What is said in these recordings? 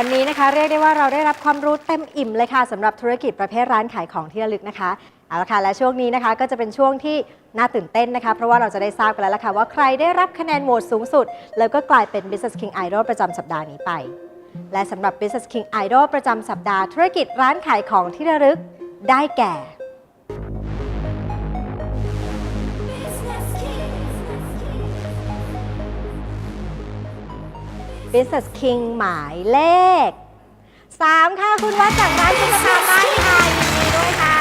วันนี้นะคะเรียกได้ว่าเราได้รับความรู้เต็มอิ่มเลยค่ะสำหรับธุรกิจประเภทร้านขายของที่ระลึกนะคะเอาละค่ะและช่วงนี้นะคะก็จะเป็นช่วงที่น่าตื่นเต้นนะคะ เพราะว่าเราจะได้ทราบกันแล้วล่ะค่ะว่าใครได้รับคะแนนโหวตสูงสุด แล้วก็กลายเป็น Business King Idol ประจำสัปดาห์นี้ไป และสำหรับ Business King Idol ประจำสัปดาห์ธุรกิจร้านขายของที่ระลึกได้แก่ Business King หมายเลข 3 ค่ะ คุณวัดจากร้านคุณธรรมบ้านค่ะยินดีด้วยค่ะ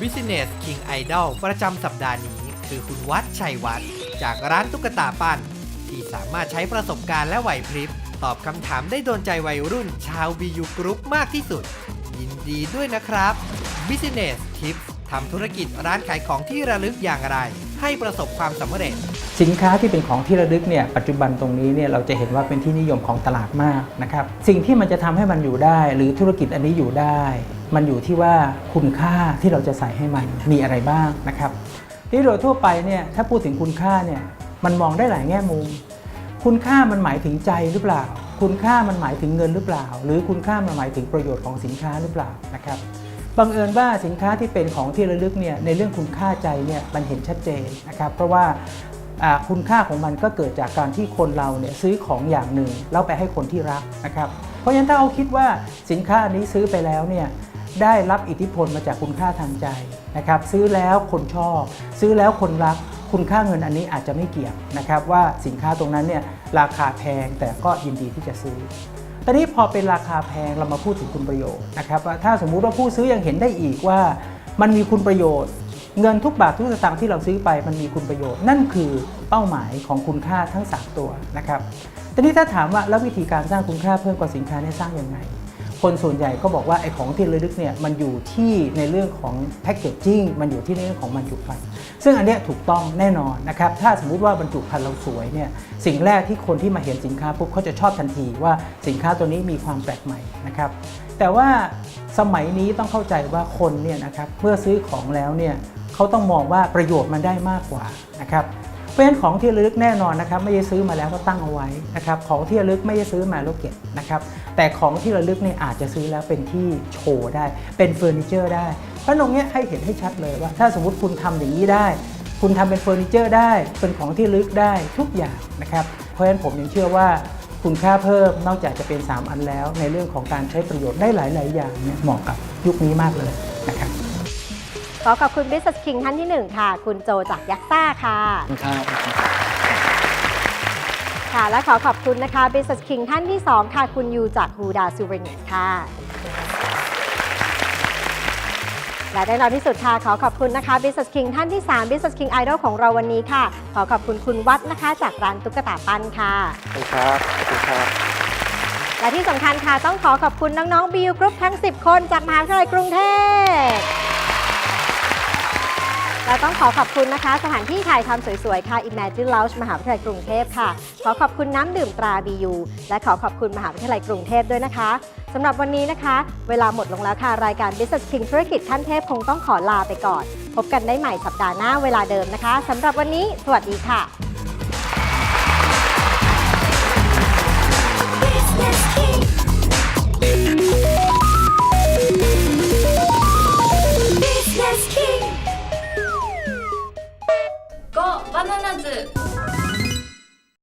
Business King Idol ประจำสัปดาห์นี้ คือคุณวัดชัยวัฒน์จากร้านตุ๊กตาปั้น ที่สามารถใช้ประสบการณ์และไหวพริบ ตอบคำถามได้โดนใจวัยรุ่นชาว BU Group มากที่สุด ยินดีด้วยนะครับ Business Tips ทำธุรกิจร้านขายของที่ระลึกอย่างไร ให้ประสบความสำเร็จ สินค้าที่เป็นของที่ระลึกเนี่ยปัจจุบันตรงนี้เนี่ยเราจะเห็นว่าเป็นที่นิยมของตลาดมากนะครับสิ่งที่มันจะทำให้มันอยู่ได้ หรือธุรกิจอันนี้อยู่ได้ มันอยู่ที่ว่าคุณค่าที่เราจะใส่ให้มันมีอะไรบ้างนะครับที่โดยทั่วไปเนี่ยถ้าพูดถึงคุณค่าเนี่ยมันมองได้หลายแง่มุม คุณค่ามันหมายถึงใจหรือเปล่า คุณค่ามันหมายถึงเงินหรือเปล่า หรือคุณค่ามันหมายถึงประโยชน์ของสินค้าหรือเปล่านะครับ บังเอิญว่าสินค้าที่เป็นของที่ระลึกเนี่ยในเรื่องคุณค่าใจเนี่ยมันเห็นชัดเจนนะครับเพราะว่าคุณค่าของมันก็เกิดจากการที่คนเราเนี่ยซื้อของอย่างหนึ่งแล้วไปให้คนที่รักนะครับเพราะฉะนั้นถ้าเราคิดว่าสินค้าอันนี้ซื้อไปแล้วเนี่ยได้รับอิทธิพลมาจากคุณค่าทางใจนะครับซื้อแล้วคนชอบ ซื้อแล้วคนรักคุณค่าเงินอันนี้อาจจะไม่เกี่ยวนะครับว่าสินค้าตรงนั้นเนี่ยราคาแพงแต่ก็ยินดีที่จะซื้อ ตอนนี้พอเป็นราคาแพงเรามาพูดถึงคุณประโยชน์นะครับว่าถ้าสมมุติว่าผู้ซื้อยังเห็นได้อีกว่า มันมีคุณประโยชน์ เงินทุกบาททุกสตางค์ที่เราซื้อไปมันมีคุณประโยชน์ นั่นคือเป้าหมายของคุณค่าทั้ง 3 ตัวนะครับตอนนี้ถ้าถามว่าแล้ววิธีการสร้างคุณค่าเพิ่มกว่าสินค้าเนี่ยสร้างยังไง คนส่วนใหญ่ก็บอกว่าไอ้ของที่ระลึกเนี่ยมันอยู่ที่ในเรื่องของแพคเกจจิ้งมันอยู่ที่ในเรื่องของบรรจุภัณฑ์ซึ่งอันเนี้ยถูกต้องแน่นอนนะครับถ้าสมมุติว่าบรรจุภัณฑ์เราสวยเนี่ยสิ่งแรกที่คนที่มาเห็นสินค้าปุ๊บเขาจะชอบทันทีว่าสินค้าตัวนี้มีความแปลกใหม่นะครับแต่ว่าสมัยนี้ต้องเข้าใจว่าคนเนี่ยนะครับเมื่อซื้อของแล้วเนี่ยเขาต้องมองว่าประโยชน์มันได้มากกว่านะครับ เพราะฉะนั้นของที่ระลึกแน่นอนนะครับไม่ได้ซื้อมาแล้วก็ตั้งเอาไว้นะครับของที่ระลึกไม่ได้ซื้อมาแล้วเก็บนะครับแต่ของที่ระลึกเนี่ยอาจจะซื้อแล้วเป็นที่โชว์ได้ เป็นเฟอร์นิเจอร์ได้เพราะตรงนี้ให้เห็นให้ชัดเลยว่า ถ้าสมมติคุณทำอย่างนี้ได้ คุณทำเป็นเฟอร์นิเจอร์ได้ เป็นของที่ระลึกได้ทุกอย่างนะครับเพราะฉะนั้นผมยังเชื่อว่าคุณค่าเพิ่มนอกจากจะเป็น 3 อันแล้ว ในเรื่องของการใช้ประโยชน์ได้หลาย ๆ อย่างเนี่ยเหมาะกับยุคนี้มากเลยนะครับ ขอขอบคุณ Business King ท่านที่ 1 ค่ะ คุณโจจากยักษ์ซ่าค่ะ ครับค่ะ และขอขอบคุณนะคะ Business King ท่านที่ 2 ค่ะ คุณยูจากฮูดาซูเวนิค่ะ และได้นอนที่สุดค่ะ ขอขอบคุณนะคะ Business King ท่านที่ 3 Business King Idol ของเราวันนี้ค่ะ ขอขอบคุณคุณวัดนะคะ จากร้านตุ๊กตาปั้นค่ะ ขอบคุณครับขอบคุณครับและที่สำคัญค่ะต้องขอขอบคุณน้องๆ BU Group ทั้ง 10 คนจากมหาวิทยาลัยกรุงเทพ และต้องขอขอบคุณนะคะ สถานที่ถ่ายทำสวยๆ ค่ะ Imagine Lounge มหาวิทยาลัยกรุงเทพค่ะ ขอขอบคุณน้ำดื่มตรา BU และขอขอบคุณมหาวิทยาลัยกรุงเทพด้วยนะคะสำหรับวันนี้นะคะ เวลาหมดลงแล้วค่ะ รายการ Business King ธุรกิจขั้นเทพคงต้องขอลาไปก่อน พบกันได้ใหม่สัปดาห์หน้าเวลาเดิมนะคะสำหรับวันนี้ สวัสดีค่ะ